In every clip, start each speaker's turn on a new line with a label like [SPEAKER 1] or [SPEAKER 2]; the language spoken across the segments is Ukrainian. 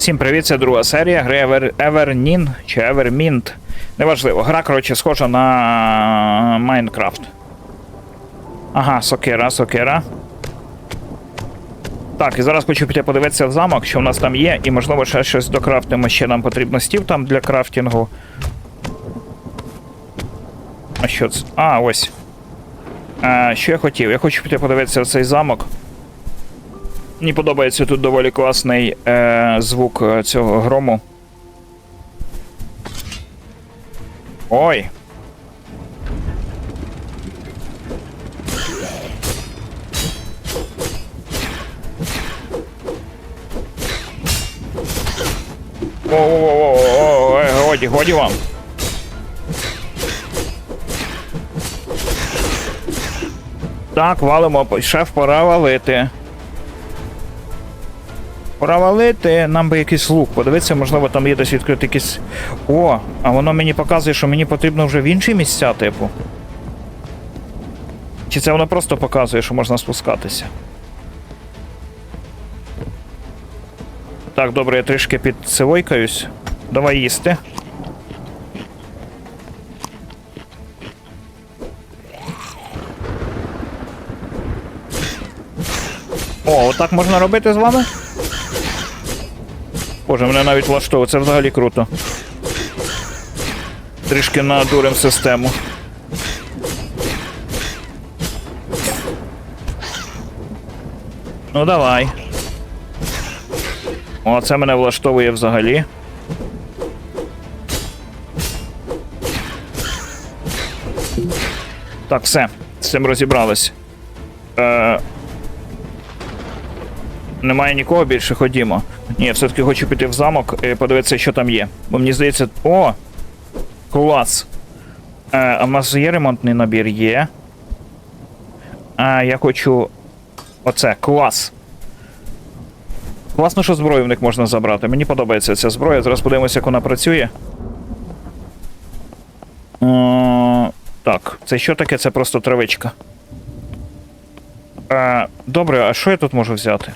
[SPEAKER 1] Всім привіт, це друга серія гри Ever, Evernin чи Evermint. Неважливо. Гра, коротше, схожа на Майнкрафт. Ага, сокира, сокира. Так, і зараз хочу піти подивитися в замок, що в нас там є, і можливо ще щось докрафтимо. Ще нам потрібно стів там для крафтингу. А що це? А, ось. А, що я хотів? Я хочу піти подивитися в цей замок. Мені подобається тут доволі класний е, звук е, цього грому. Ой. О-о-о-о-о, е, годі, годі вам. Так, валимо, шеф, пора валити. Пора валити, нам би якийсь лук. Подивитися, можливо, там є десь відкритий якийсь. О, а воно мені показує, що мені потрібно вже в інші місця, типу. Чи це воно просто показує, що можна спускатися? Так, добре, я трішки підсивойкаюсь. Давай їсти. О, отак можна робити з вами? Боже, мене навіть влаштовує, це взагалі круто. Трішки надурим систему. Ну давай. О, це мене влаштовує взагалі. Так, все, з цим розібрались. Е... Немає нікого більше, ходімо. Ні, я все-таки хочу піти в замок і подивитися, що там є. Бо мені здається. О! Клас! Е, а в нас є ремонтний набір? Є. А, я хочу. Оце, клас. Класно, що зброю в них можна забрати. Мені подобається ця зброя. Зараз подивимося, як вона працює. Е, так, це що таке? Це просто травичка. Е, добре, а що я тут можу взяти?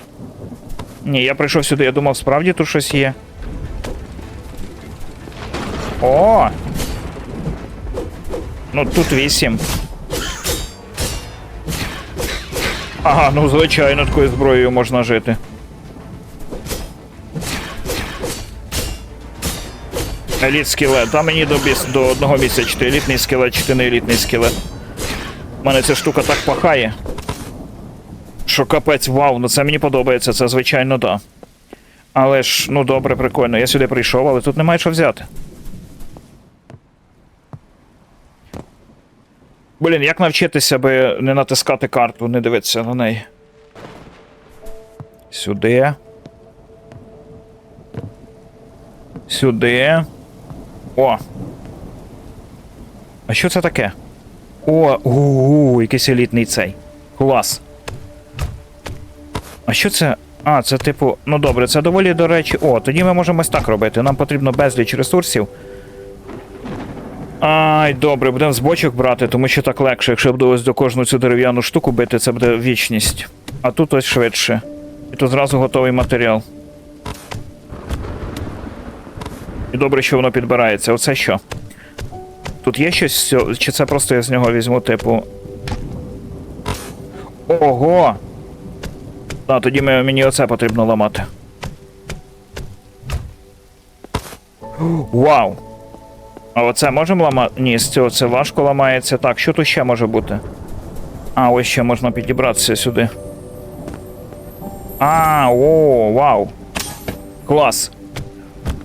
[SPEAKER 1] Ні, я прийшов сюди, я думав, справді тут щось є. О! Ну тут вісім. Ага, ну звичайно, такою зброєю можна жити. Еліт скелет. Та мені до, біс... до одного чи ти елітний скелет, чи ти не елітний скелет. У мене ця штука так пахає. Що капець, вау, ну це мені подобається, це звичайно да. Але ж, ну добре, прикольно. Я сюди прийшов, але тут немає що взяти. Блін, як навчитися, аби не натискати карту, не дивитися на неї. Сюди. Сюди. О. А що це таке? О, у, якийсь елітний цей. Клас. Що це? А, це типу. Ну добре, це доволі до речі. О, тоді ми можемо ось так робити. Нам потрібно безліч ресурсів. Ай, добре, будемо з бочок брати, тому що так легше, якщо буду ось до кожну цю дерев'яну штуку бити, це буде вічність. А тут ось швидше. І тут зразу готовий матеріал. І добре, що воно підбирається. Оце що? Тут є щось, чи це просто я з нього візьму, типу. Ого! Так, тоді мені оце потрібно ламати. Вау! А оце можемо ламати? Ні, з цього це важко ламається. Так, що тут ще може бути? А, ось ще можна підібратися сюди. А, о, вау. Клас.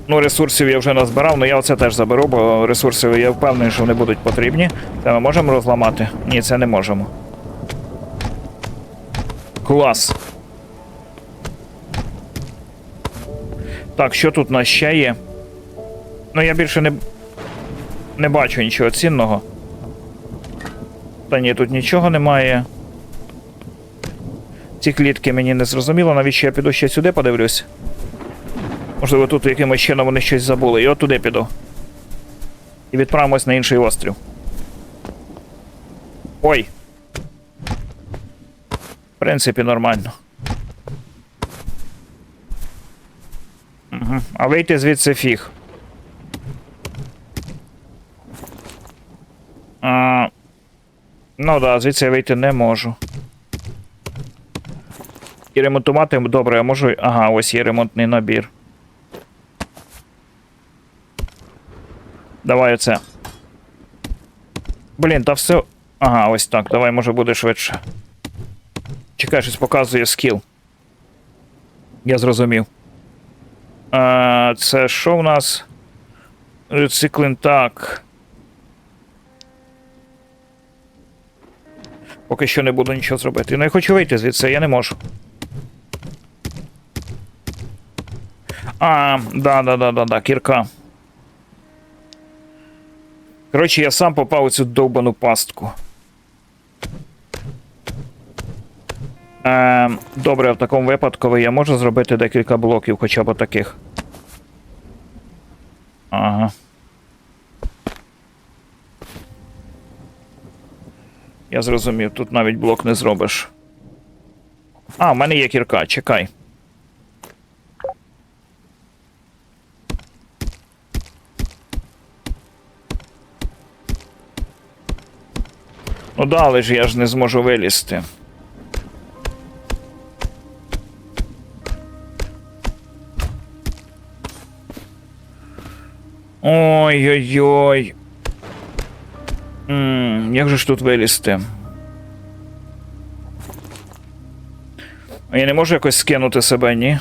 [SPEAKER 1] Ну, ресурсів я вже назбирав, але я оце теж заберу, бо ресурси я впевнений, що вони будуть потрібні. Це ми можемо розламати? Ні, це не можемо. Клас. Так, що тут у нас ще є? Ну, я більше не. Не бачу нічого цінного. Та ні, тут нічого немає. Ці клітки мені не зрозуміло, навіщо я піду ще сюди подивлюсь. Можливо, тут якимось чином вони щось забули. І от туди піду. І відправимось на інший острів. Ой. В принципі, нормально. Угу. А вийти звідси фіг. А, ну да, звідси я вийти не можу. І ремонтувати добре, я можу. Ага, ось є ремонтний набір. Давай оце. Блін, та все. Ага, ось так. Давай, може буде швидше. Чекай, щось показує скіл. Я зрозумів. Це що в нас? Рециклин так. Поки що не буду нічого зробити. Ну я хочу вийти звідси, я не можу. А, да, да, да, да, да, кірка. Коротше, я сам попав у цю довбану пастку. Е, добре, в такому випадку я можу зробити декілька блоків хоча б таких. Ага. Я зрозумів, тут навіть блок не зробиш. А, в мене є кірка, чекай. Ну да, але ж я ж не зможу вилізти. Ой-ой-ой. Як же ж тут вилізти? Я не можу якось скинути себе, ні?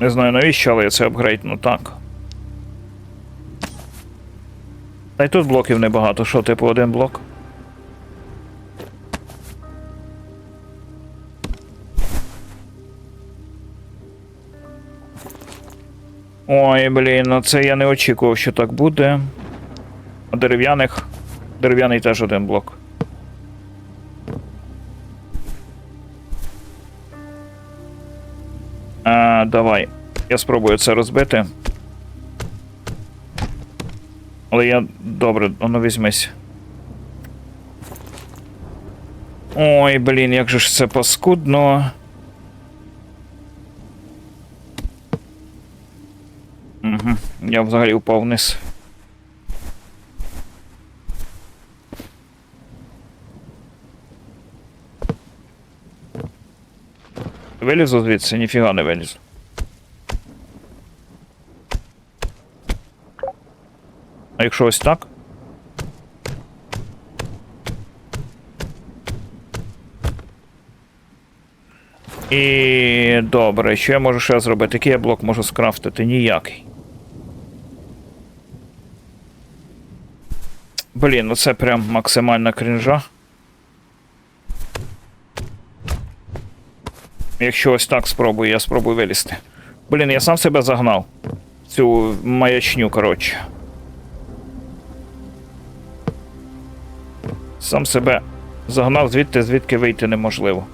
[SPEAKER 1] Не знаю навіщо, але я це апгрейдну так. Та й тут блоків небагато. Що, типу, один блок? Ой, блін, ну це я не очікував, що так буде. Дерев'яних. Дерев'яний теж один блок. А, давай. Я спробую це розбити. Але я. Добре, ну візьмись. Ой, блін, як же ж це паскудно. Я взагалі впав вниз. Вилізу звідси, ніфіга не вилізу. А якщо ось так? І добре, що я можу ще зробити? Який я блок можу скрафтити? Ніякий. Блін, ну це прям максимальна крінжа. Якщо ось так спробую, я спробую вилізти. Блін, я сам себе загнав. Цю маячню, коротше. Сам себе загнав звідти, звідки вийти неможливо.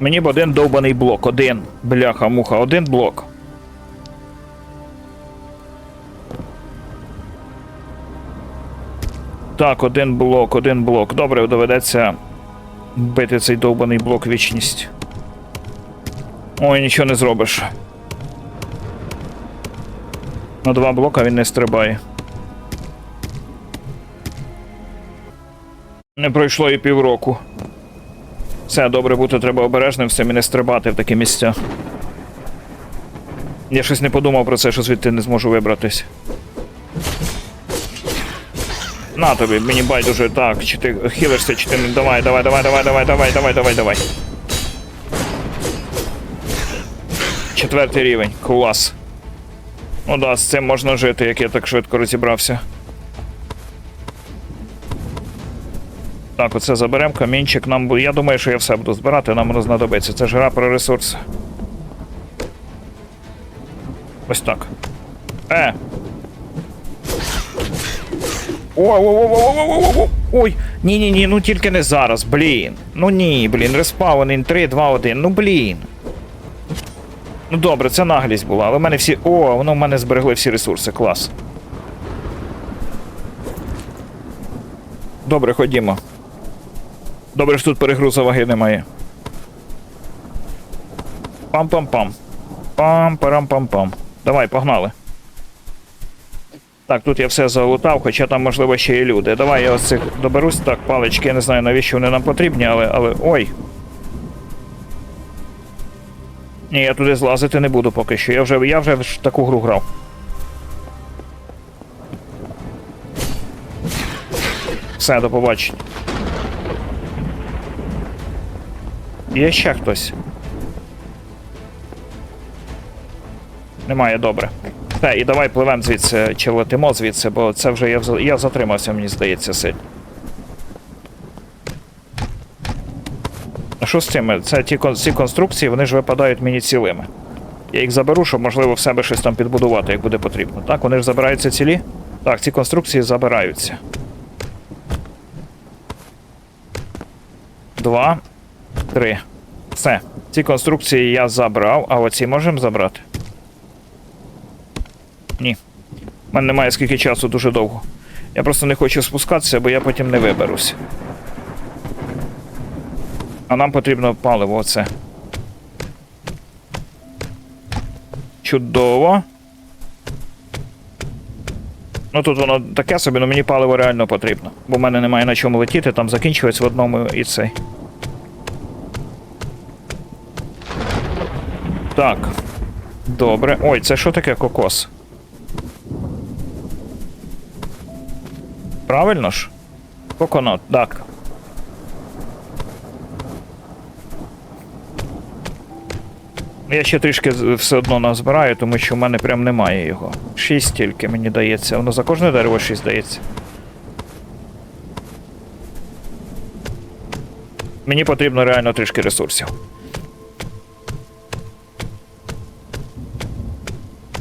[SPEAKER 1] Мені б один довбаний блок, один. Бляха, муха, один блок. Так, один блок, один блок. Добре, доведеться бити цей довбаний блок вічність. Ой, нічого не зробиш. На два блока він не стрибає. Не пройшло і півроку. Все, добре бути, треба обережним всім і стрибати в такі місця. Я щось не подумав про це, що звідти не зможу вибратись. На тобі, мені байдуже так, чи ти хилишся, чи ти не. Давай, давай, давай, давай, давай, давай, давай, давай, давай. Четвертий рівень, клас. Ну да, з цим можна жити, як я так швидко розібрався. Так, оце заберемо камінчик. Нам Я думаю, що я все буду збирати, нам воно знадобиться. Це ж гра про ресурси. Ось так. Е. Ой-ой-ой-ой-ой-ой-ой-ой! Ой, ні-ні-ні, ну тільки не зараз, блін. Ну ні, блін, респаун 3, 2, 1, ну блін. Ну добре, це наглість була, але в мене всі. О, воно в мене зберегли всі ресурси, клас. Добре, ходімо. Добре, що тут перегрузу ваги немає. Пам-пам-пам. Пам-парам-пам-пам. Давай, погнали. Так, тут я все залутав, хоча там, можливо, ще є люди. Давай я ось цих доберусь. Так, палички, я не знаю, навіщо вони нам потрібні, але. але. Ой. Ні, я туди злазити не буду поки що. Я вже, я вже в таку гру грав. Все, до побачення. Є ще хтось. Немає, добре. Все, і давай пливемо звідси, чи летимо звідси, бо це вже я, я затримався, мені здається, сильно. Що з цими? Це ті, ці конструкції, вони ж випадають мені цілими. Я їх заберу, щоб можливо в себе щось там підбудувати, як буде потрібно. Так, вони ж забираються цілі? Так, ці конструкції забираються. Два, три. Все. Ці конструкції я забрав, а оці можемо забрати? Ні. У мене немає скільки часу дуже довго. Я просто не хочу спускатися, бо я потім не виберусь. А нам потрібно паливо оце. Чудово. Ну тут воно таке собі, але мені паливо реально потрібно. Бо в мене немає на чому летіти, там закінчується в одному і цей. Так. Добре. Ой, це що таке кокос? Правильно ж? Коконат, так. Я ще трішки все одно назбираю, тому що в мене прям немає його. Шість тільки мені дається. Воно за кожне дерево шість дається. Мені потрібно реально трішки ресурсів.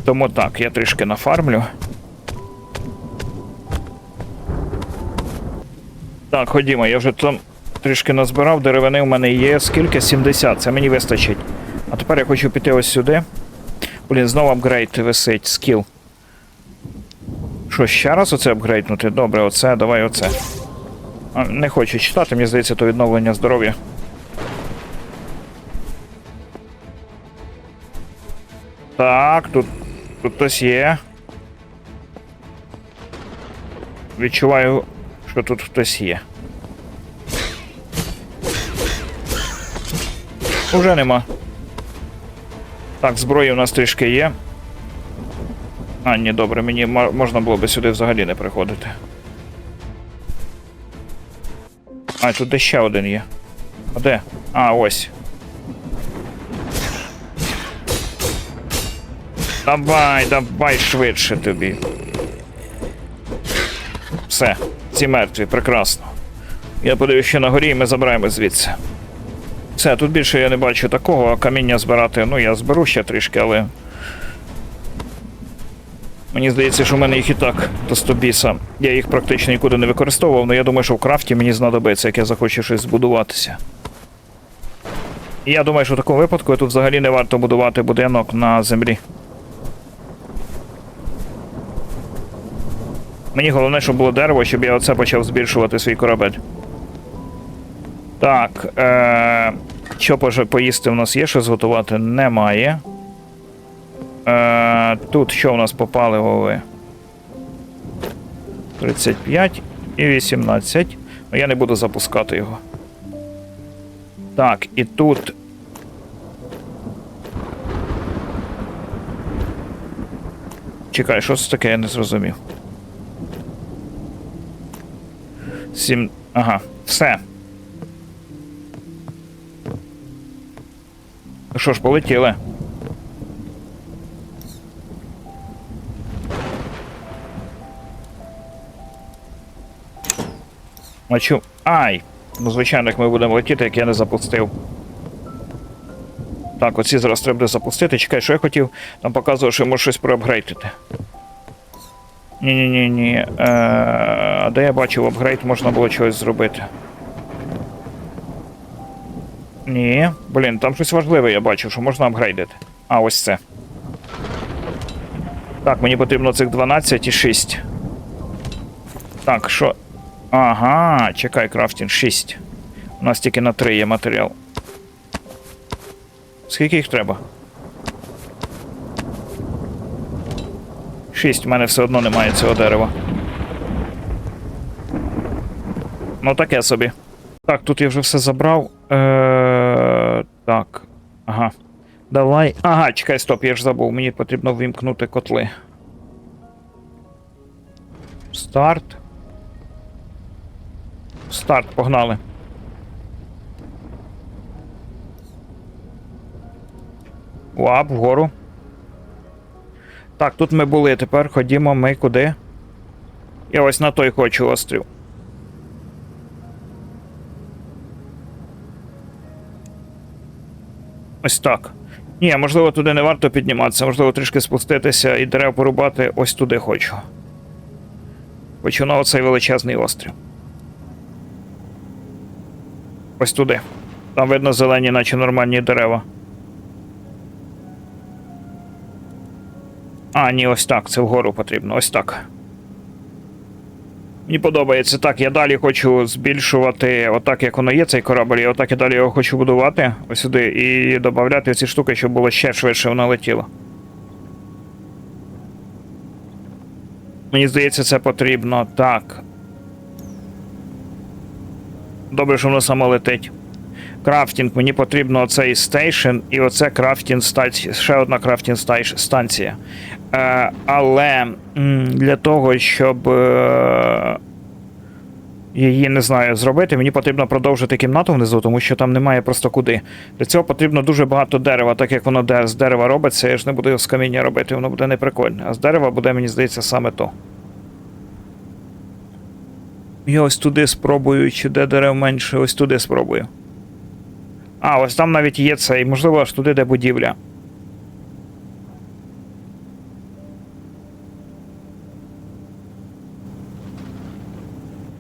[SPEAKER 1] Тому так, я трішки нафармлю. Так, ходімо, я вже там трішки назбирав, деревини в мене є. Скільки? 70, це мені вистачить. А тепер я хочу піти ось сюди. Блін, знову апгрейд висить, скіл. Що, ще раз оце апгрейднути? Добре, оце, давай оце. Не хочу читати, мені здається, то відновлення здоров'я. Так, тут, тут хтось є. Відчуваю, що тут хтось є. Уже нема. Так, зброї у нас трішки є. А, ні, добре, мені можна було би сюди взагалі не приходити. А, тут де ще один є. А де? А, ось. Давай, давай швидше тобі. Все, ці мертві, прекрасно. Я подивлюсь ще на горі, і ми забираємо звідси. Все, тут більше я не бачу такого, а каміння збирати, ну я зберу ще трішки, але. Мені здається, що в мене їх і так до 100 біса. Я їх практично нікуди не використовував, але я думаю, що в крафті мені знадобиться, як я захочу щось збудуватися. І я думаю, що в такому випадку тут взагалі не варто будувати будинок на землі. Мені головне, щоб було дерево, щоб я оце почав збільшувати свій корабель. Так. Е- що поїсти в нас є, що зготувати? Немає. Е- тут що у нас по паливові? 35 і 18. Ну, я не буду запускати його. Так, і тут. Чекай, що це таке, я не зрозумів. Сім. Ага, все. Ну що ж, полетіли. А чу... Ай! Ну, звичайно, як ми будемо летіти, як я не запустив. Так, оці зараз треба запустити. Чекай, що я хотів. Там показував, що я можу щось проапгрейдити. Ні-ні-ні. ні. Е, А де я бачив апгрейд, можна було чогось зробити. Ні. Блін, там щось важливе я бачу, що можна апгрейдити. А, ось це. Так, мені потрібно цих 12 і 6. Так, що. Ага, чекай, крафтінг 6. У нас тільки на 3 є матеріал. Скільки їх треба? 6, в мене все одно немає цього дерева. Ну таке собі. Так, тут я вже все забрав. Е, так. Ага. Давай. Ага, чекай, стоп, я ж забув. Мені потрібно вимкнути котли. Старт. Старт, погнали. Уап, вгору. Так, тут ми були. Тепер ходімо ми куди? Я ось на той хочу острів. Ось так. Ні, можливо, туди не варто підніматися, можливо, трішки спуститися і дерев порубати ось туди хочу. На оцей величезний острів. Ось туди. Там видно зелені, наче нормальні дерева. А, ні, ось так. Це вгору потрібно. Ось так. Мені подобається так. Я далі хочу збільшувати, отак як воно є, цей корабль, і отак я далі його хочу будувати ось сюди і додати ці штуки, щоб було ще швидше воно летіло. Мені здається, це потрібно так. Добре, що воно само летить. Крафтінг, мені потрібно оцей стейшн і оце крафтінг станція. Ще одна крафтінг станція. Е, але для того, щоб е, її не знаю зробити, мені потрібно продовжити кімнату внизу, тому що там немає просто куди. Для цього потрібно дуже багато дерева, так як воно з дерева робиться, я ж не буду його з каміння робити, воно буде неприкольне. А з дерева буде, мені здається, саме то. Я ось туди спробую, чи де дерев менше, ось туди спробую. А, ось там навіть є цей, можливо, аж туди, де будівля.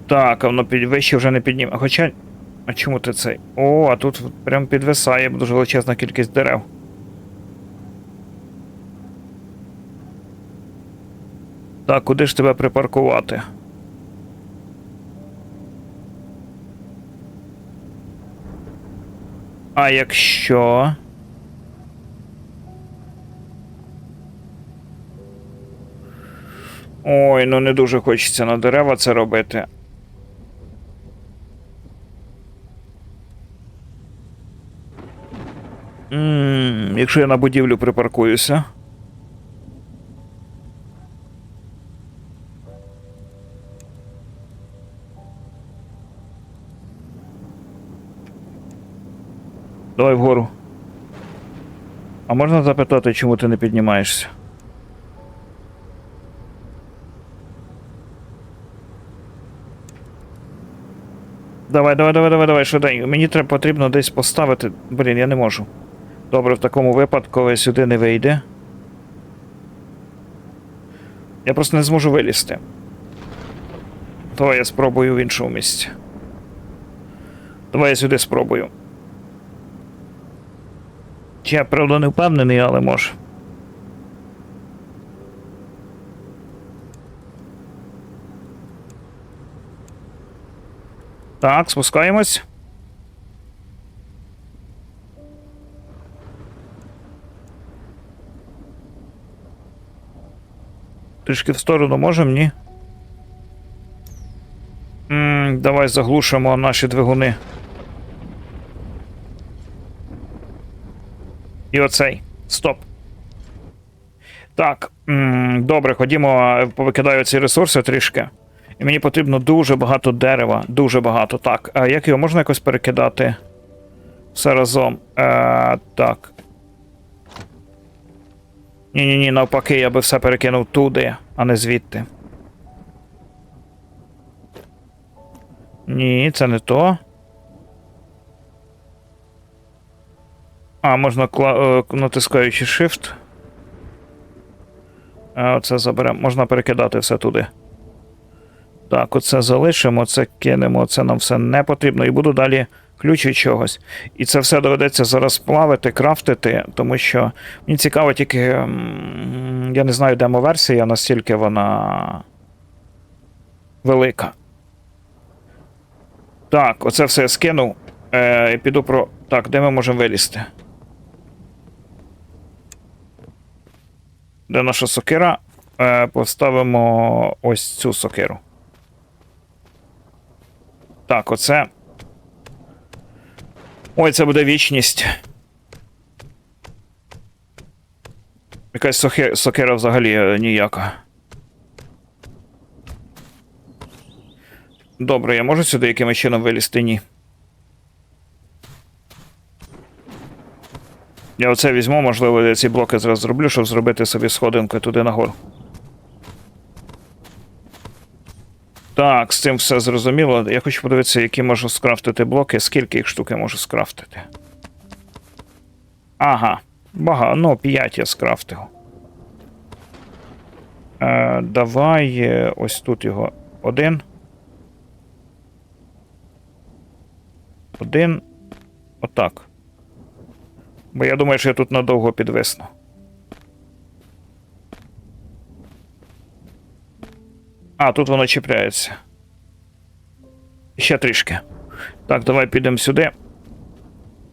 [SPEAKER 1] Так, а воно під вище вже не підніме. Хоча. А чому ти цей? О, а тут прям підвисає дуже величезна кількість дерев. Так, куди ж тебе припаркувати? А якщо. Ой, ну не дуже хочеться на дерева це робити. Ммм, якщо я на будівлю припаркуюся. Давай вгору. А можна запитати, чому ти не піднімаєшся? Давай, давай, давай, давай, давай, швиденько. Мені треба потрібно десь поставити. Блін, я не можу. Добре, в такому випадку, коли сюди не вийде. Я просто не зможу вилізти. Давай я спробую в іншому місці. Давай я сюди спробую. Я, правда, не впевнений, але може. Так, спускаємось. Трішки в сторону можемо, ні? м давай заглушимо наші двигуни. І оцей. Стоп. Так. добре, ходімо, повикидаю ці ресурси трішки. І мені потрібно дуже багато дерева. Дуже багато. Так. А як його можна якось перекидати? Все разом. Е, так. Ні-ні ні, навпаки, я би все перекинув туди, а не звідти. Ні, це не то. А, можна кла... е, натискаючи Shift. Оце заберемо. Можна перекидати все туди. Так, оце залишимо, це кинемо, це нам все не потрібно. І буду далі ключ від чогось. І це все доведеться зараз плавити, крафтити, тому що мені цікаво тільки. Я не знаю, демо-версія, настільки вона велика. Так, оце все я скинув. Е, піду про. Так, де ми можемо вилізти? Де наша сокира? Е, поставимо ось цю сокиру. Так, оце. Ой, це буде вічність. Якась сохи- сокира взагалі е, ніяка. Добре, я можу сюди якимось чином вилізти? Ні. Я оце візьму, можливо, я ці блоки зараз зроблю, щоб зробити собі сходинки туди нагору. Так, з цим все зрозуміло. Я хочу подивитися, які можу скрафтити блоки, скільки їх штук я можу скрафтити. Ага, багато, ну, 5 я скрафтив. Е, давай е, ось тут його один. Один. Отак. Бо я думаю, що я тут надовго підвисну. А, тут воно чіпляється. Ще трішки. Так, давай підемо сюди.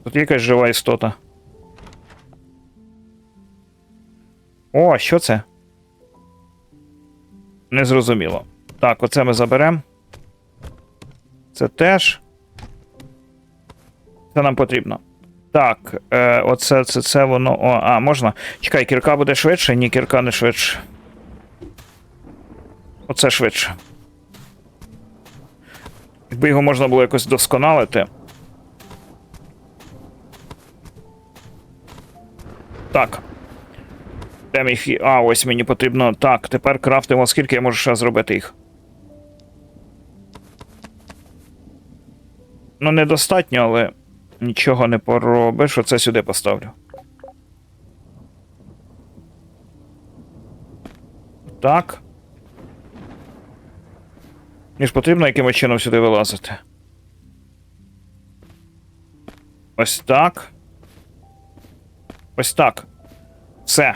[SPEAKER 1] Тут якась жива істота. О, що це? Незрозуміло. Так, оце ми заберемо. Це теж. Це нам потрібно. Так, е, оце це, це воно. О, а, можна. Чекай, кірка буде швидше? Ні, кірка не швидше. Оце швидше. Якби його можна було якось досконалити. Так. Де мій фі... А, ось мені потрібно. Так, тепер крафтимо, скільки я можу ще зробити їх. Ну, недостатньо, але нічого не поробиш. Оце сюди поставлю. Так. Мені ж потрібно якимось чином сюди вилазити. Ось так. Ось так. Все.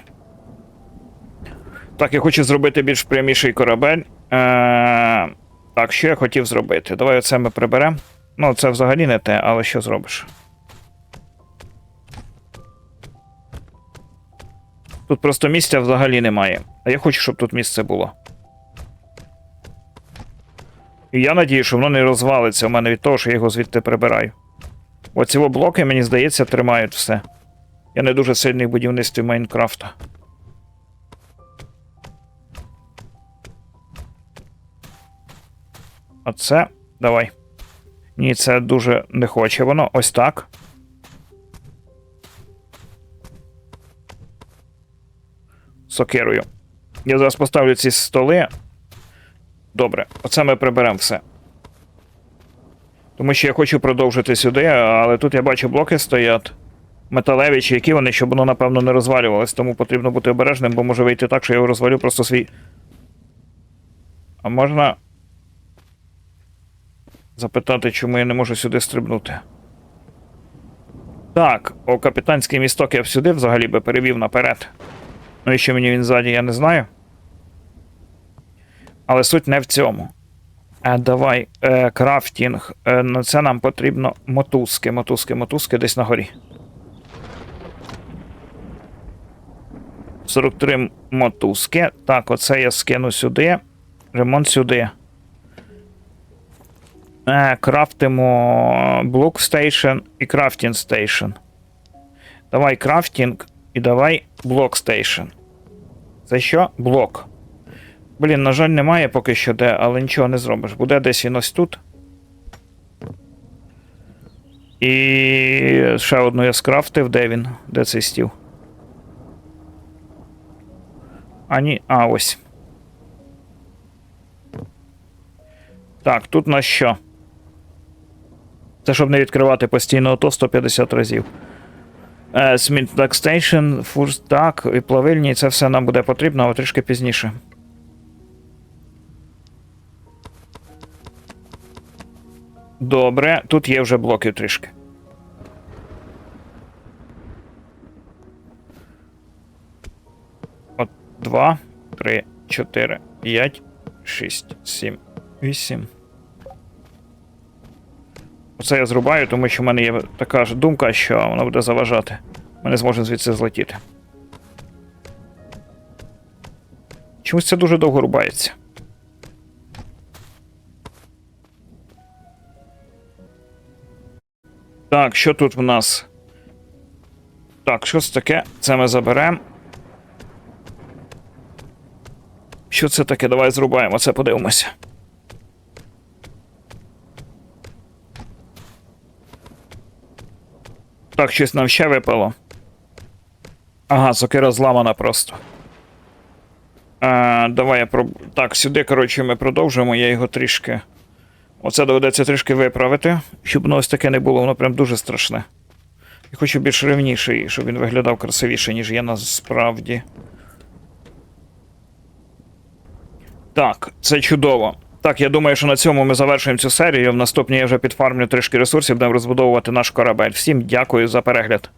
[SPEAKER 1] Так, я хочу зробити більш пряміший корабель. Е- так, що я хотів зробити? Давай оце ми приберемо. Ну, це взагалі не те, але що зробиш? Тут просто місця взагалі немає. А я хочу, щоб тут місце було. І я надію, що воно не розвалиться у мене від того, що я його звідти прибираю. Оці блоки, мені здається, тримають все. Я не дуже сильний в будівництві Майнкрафта. Оце. Давай. Ні, це дуже не хоче воно. Ось так. Сокирою. Я зараз поставлю ці столи. Добре, оце ми приберемо все. Тому що я хочу продовжити сюди, але тут я бачу блоки стоять. Металеві чи які вони, щоб воно, напевно, не розвалювалось, тому потрібно бути обережним, бо може вийти так, що я його розвалю просто свій. А можна. Запитати, чому я не можу сюди стрибнути. Так, о, капітанський місток я б сюди взагалі би перевів наперед. Ну і що мені він ззаді, я не знаю. Але суть не в цьому. Е, давай, е, крафтінг. Е, на це нам потрібно мотузки, мотузки, мотузки десь на горі. 43 мотузки. Так, оце я скину сюди. Ремонт сюди. Е, крафтимо блок стейшн і крафтінг стейшн. Давай крафтінг і давай блок стейшн. Це що? Блок. Блін, на жаль, немає поки що де, але нічого не зробиш. Буде десь він ось тут. І ще одну я скрафтив. Де він? Де цей стіл? А ні. А, ось. Так, тут на що? Це щоб не відкривати постійно ото 150 разів. Е, First Duck і плавильні, це все нам буде потрібно, але трішки пізніше. Добре, тут є вже блоків трішки. От два, три, чотири, п'ять, шість, сім, вісім. Оце я зрубаю, тому що в мене є така ж думка, що воно буде заважати. Ми не зможемо звідси злетіти. Чомусь це дуже довго рубається. Так, що тут в нас? Так, що це таке? Це ми заберемо. Що це таке? Давай зрубаємо це, подивимося. Так, щось нам ще випало. Ага, сокира зламана просто. А, давай я проб... Так, сюди, коротше, ми продовжуємо, я його трішки. Оце доведеться трішки виправити, щоб воно ось таке не було, воно прям дуже страшне. Я хочу більш рівніший, щоб він виглядав красивіше, ніж є насправді. Так, це чудово. Так, я думаю, що на цьому ми завершуємо цю серію. В наступній я вже підфармлю трішки ресурсів, будемо розбудовувати наш корабель. Всім дякую за перегляд.